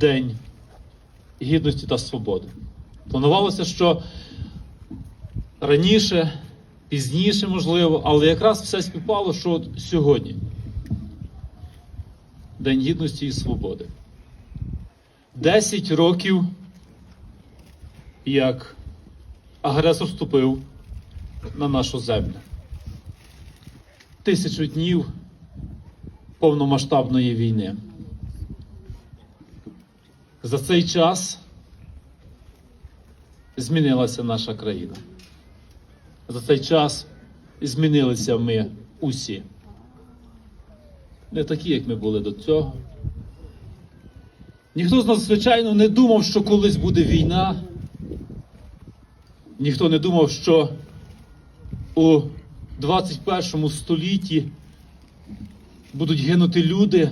День Гідності та Свободи. Планувалося, що раніше, пізніше, можливо, але якраз все співпало, що от сьогодні. День Гідності і Свободи. Десять років, як агресор вступив на нашу землю. Тисячу днів повномасштабної війни. За цей час змінилася наша країна. За цей час змінилися ми усі. Не такі, як ми були до цього. Ніхто з нас, звичайно, не думав, що колись буде війна. Ніхто не думав, що у 21 столітті будуть гинути люди